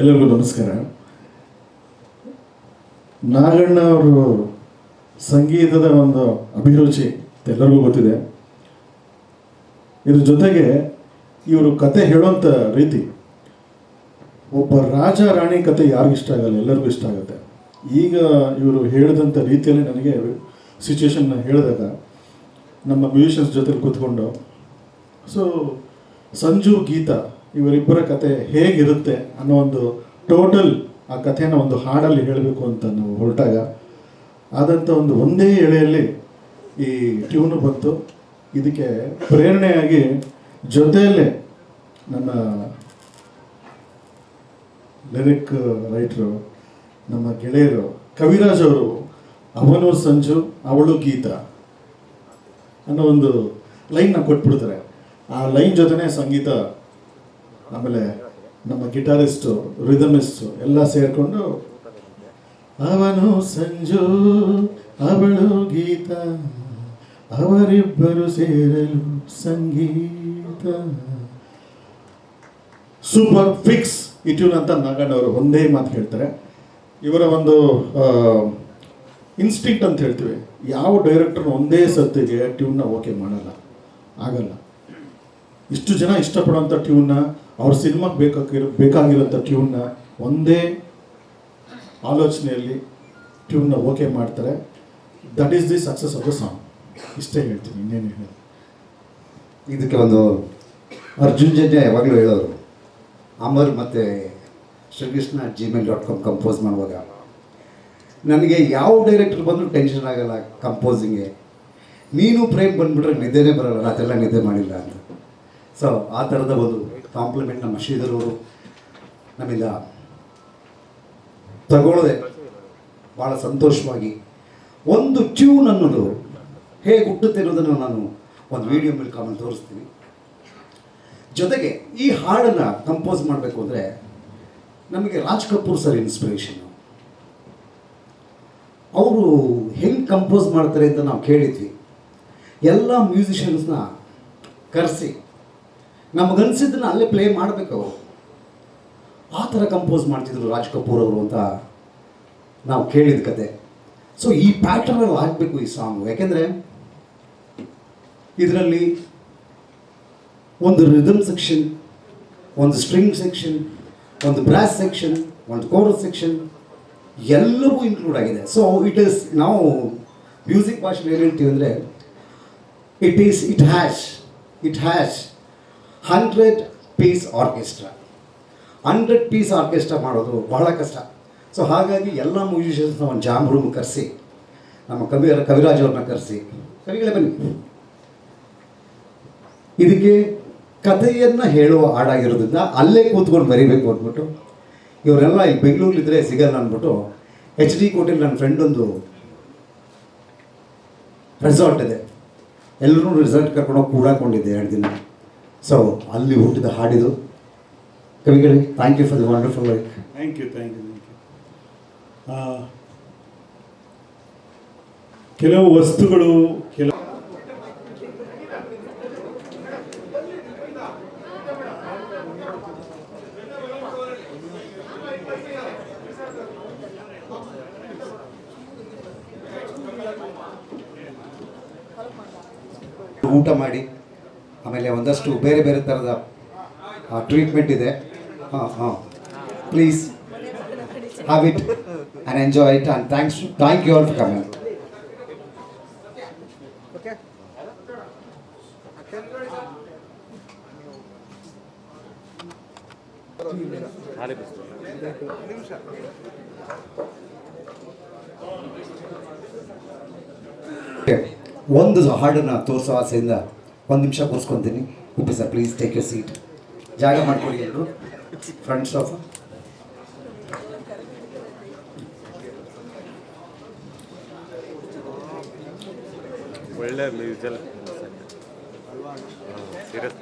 ಎಲ್ಲರಿಗೂ ನಮಸ್ಕಾರ. ನಾಗಣ್ಣ ಅವರು ಸಂಗೀತದ ಒಂದು ಅಭಿರುಚಿ ಎಲ್ಲರಿಗೂ ಗೊತ್ತಿದೆ. ಇದ್ರ ಜೊತೆಗೆ ಇವರು ಕತೆ ಹೇಳುವಂಥ ರೀತಿ, ಒಬ್ಬ ರಾಜ ರಾಣಿ ಕತೆ ಯಾರಿಗೂ ಇಷ್ಟ ಆಗಲ್ಲ, ಎಲ್ಲರಿಗೂ ಇಷ್ಟ ಆಗುತ್ತೆ. ಈಗ ಇವರು ಹೇಳಿದಂಥ ರೀತಿಯಲ್ಲಿ ನನಗೆ ಸಿಚುವೇಶನ್ನ ಹೇಳಿದಾಗ ನಮ್ಮ ಮ್ಯೂಸಿಷನ್ಸ್ ಜೊತೆ ಕೂತ್ಕೊಂಡು ಸೊ ಸಂಜು ಗೀತಾ ಇವರಿಬ್ಬರ ಕತೆ ಹೇಗಿರುತ್ತೆ ಅನ್ನೋ ಒಂದು ಟೋಟಲ್ ಆ ಕಥೆನ ಒಂದು ಹಾಡಲ್ಲಿ ಹೇಳಬೇಕು ಅಂತ ನಾವು ಹೊರಟಾಗ ಆದಂಥ ಒಂದು ಒಂದೇ ಎಳೆಯಲ್ಲಿ ಈ ಟ್ಯೂನು ಬಂತು. ಇದಕ್ಕೆ ಪ್ರೇರಣೆಯಾಗಿ ಜೊತೆಯಲ್ಲೇ ನನ್ನ ಲಿರಿಕ್ ರೈಟ್ರು, ನಮ್ಮ ಗೆಳೆಯರು ಕವಿರಾಜ್ ಅವರು, ಅವನು ಸಂಜು, ಅವಳು ಗೀತ ಅನ್ನೋ ಒಂದು ಲೈನ್ನ ಕೊಟ್ಬಿಡ್ತಾರೆ. ಆ ಲೈನ್ ಜೊತೆನೇ ಸಂಗೀತ ಆಮೇಲೆ ನಮ್ಮ ಗಿಟಾರಿಸ್ಟು, ರಿದಮಿಸ್ಟು ಎಲ್ಲ ಸೇರಿಕೊಂಡು, ಅವನು ಸಂಜು, ಅವಳು ಗೀತ, ಅವರಿಬ್ಬರು ಸೇರಲು ಸಂಗೀತ. ಸೂಪರ್ ಫಿಕ್ಸ್ ಇಟ್ಯೂನ್ ಅಂತ ನಾಗಣ್ಣವರು ಒಂದೇ ಮಾತು ಹೇಳ್ತಾರೆ. ಇವರ ಒಂದು ಇನ್ಸ್ಟಿಂಕ್ಟ್ ಅಂತ ಹೇಳ್ತೀವಿ. ಯಾವ ಡೈರೆಕ್ಟರ್ ಒಂದೇ ಸತ್ತಿಗೆ ಟ್ಯೂನ್ನ ಓಕೆ ಮಾಡಲ್ಲ. ಆಗಲ್ಲ. ಇಷ್ಟು ಜನ ಇಷ್ಟಪಡುವಂಥ ಟ್ಯೂನ್ನ ಅವ್ರ ಸಿನಿಮಾಗೆ ಬೇಕಾಗಿರೋ ಬೇಕಾಗಿರೋಂಥ ಟ್ಯೂನ್ನ ಒಂದೇ ಆಲೋಚನೆಯಲ್ಲಿ ಟ್ಯೂನ್ನ ಓಕೆ ಮಾಡ್ತಾರೆ. That is the success of the song ಇಷ್ಟೇ ಹೇಳ್ತೀನಿ, ಇನ್ನೇನು ಹೇಳೋದು. ಇದಕ್ಕೆ ಒಂದು ಅರ್ಜುನ್ ಜನ್ಯ ಯಾವಾಗಲೂ ಹೇಳೋರು, ಅಮರ್ ಮತ್ತು Srikrishna Gmail dot com compose ಮಾಡುವಾಗ, ನನಗೆ ಯಾವ ಡೈರೆಕ್ಟರ್ ಬಂದರೂ ಟೆನ್ಷನ್ ಆಗಲ್ಲ ಕಂಪೋಸಿಂಗೆ ನೀನು ಪ್ರೇಮ್ ಬಂದುಬಿಟ್ರೆ ನಿದ್ದೆನೇ ಬರಲ್ಲ ಅದೆಲ್ಲ ನಿದ್ದೆ ಮಾಡಿಲ್ಲ ಅಂತ. ಸೊ ಆ ಥರದ ಒಂದು ಕಾಂಪ್ಲಿಮೆಂಟ್ ನಮ್ಮ ಶ್ರೀಧರವರು ನಮ್ಮಿಂದ ತಗೊಳ್ಳದೆ ಭಾಳ ಸಂತೋಷವಾಗಿ ಒಂದು ಟ್ಯೂನ್ ಅನ್ನೋದು ಹೇಗೆ ಹುಟ್ಟುತ್ತೆ ಅನ್ನೋದನ್ನು ನಾನು ಒಂದು ವಿಡಿಯೋ ಮೂಲಕ ನಾನು ತೋರಿಸ್ತೀನಿ. ಜೊತೆಗೆ ಈ ಹಾಡನ್ನು ಕಂಪೋಸ್ ಮಾಡಬೇಕು ಅಂದರೆ ನಮಗೆ ರಾಜ್ ಕಪೂರ್ ಸರ್ ಇನ್ಸ್ಪಿರೇಷನ್ ಅವರು ಹೆಂಗೆ ಕಂಪೋಸ್ ಮಾಡ್ತಾರೆ ಅಂತ ನಾವು ಕೇಳಿದ್ವಿ. ಎಲ್ಲ ಮ್ಯೂಸಿಷಿಯನ್ಸ್ನ ಕರೆಸಿ ನಮಗನ್ಸಿದ್ದನ್ನ ಅಲ್ಲೇ ಪ್ಲೇ ಮಾಡಬೇಕು ಆ ಥರ ಕಂಪೋಸ್ ಮಾಡ್ತಿದ್ರು ರಾಜ್ ಕಪೂರ್ ಅವರು ಅಂತ ನಾವು ಕೇಳಿದ ಕತೆ. ಸೊ ಈ ಪ್ಯಾಟರ್ನಲ್ಲಿ ಆಗಬೇಕು ಈ ಸಾಂಗು ಯಾಕೆಂದರೆ ಇದರಲ್ಲಿ ಒಂದು ರಿದಮ್ ಸೆಕ್ಷನ್ ಒಂದು ಸ್ಟ್ರಿಂಗ್ ಸೆಕ್ಷನ್ ಒಂದು ಬ್ರಾಸ್ ಸೆಕ್ಷನ್ ಒಂದು ಕೋರಸ್ ಸೆಕ್ಷನ್ ಎಲ್ಲವೂ ಇನ್ಕ್ಲೂಡ್ ಆಗಿದೆ. ಸೊ ಇಟ್ ಈಸ್ ನಾವು ಮ್ಯೂಸಿಕ್ ಭಾಷೆ ಏನು ಹೇಳ್ತೀವಿ ಅಂದರೆ it is it hash it hash hundred piece orchestra. Hundred piece orchestra ಮಾಡೋದು ಬಹಳ ಕಷ್ಟ. ಸೊ ಹಾಗಾಗಿ ಎಲ್ಲ ಮ್ಯೂಸಿಷಿಯನ್ಸ್ನ ಒಂದು ಜಾಮ್ ರೂಮ್ ಕರೆಸಿ, ನಮ್ಮ ಕವಿ ಕವಿರಾಜ್ ಅವ್ರನ್ನ ಕರೆಸಿ. ಕವಿಗಳೇ ಬನ್ನಿ. ಇದಕ್ಕೆ ಕಥೆಯನ್ನು ಹೇಳುವ ಹಾಡಾಗಿರೋದ್ರಿಂದ ಅಲ್ಲೇ ಕೂತ್ಕೊಂಡು ಬರೀಬೇಕು ಅಂದ್ಬಿಟ್ಟು ಇವರೆಲ್ಲ ಇಲ್ಲಿ ಬೆಂಗಳೂರಲ್ಲಿದ್ದರೆ ಸಿಗಲ್ಲ ಅಂದ್ಬಿಟ್ಟು, ಎಚ್ ಡಿ ಕೋಟೆಲಿ ನನ್ನ ಫ್ರೆಂಡ್ ಒಂದು ರೆಸಾರ್ಟ್ ಇದೆ. ಎಲ್ಲರೂ ರೆಸಾರ್ಟ್ ಕರ್ಕೊಂಡೋಗಿ ಕೂಡಾಕೊಂಡಿದ್ದೆ ಎರಡು ದಿನ. ಸೊ ಅಲ್ಲಿ ಹುಟ್ಟಿದ ಹಾಡಿದು ಕವಿಗಳೇ thank you for the wonderful like thank you thank you thank you ಕೆಲವು ವಸ್ತುಗಳು ಕೆಲವು ಊಟ ಮಾಡಿ. ಆಮೇಲೆ ಒಂದಷ್ಟು ಬೇರೆ ಬೇರೆ ಥರದ ಟ್ರೀಟ್ಮೆಂಟ್ ಇದೆ. ಹಾಂ ಹಾಂ. Please have it and enjoy it and thanks thank you all for coming ಒಂದು ಹಾಡನ್ನ ತೋರಿಸೋ ಆಸೆಯಿಂದ ಒಂದು ನಿಮಿಷ ಕೂರಿಸ್ಕೊತೀನಿ okay sir please take you seat ಜಾಗ ಮಾಡ್ಕೊಳ್ಳಿ ಎಲ್ಲರು ಫ್ರೆಂಡ್ಸ್ ಆಫ್ ಒಳ್ಳೆ ಮ್ಯೂಸಲ್ ಸೀರಿಯಸ್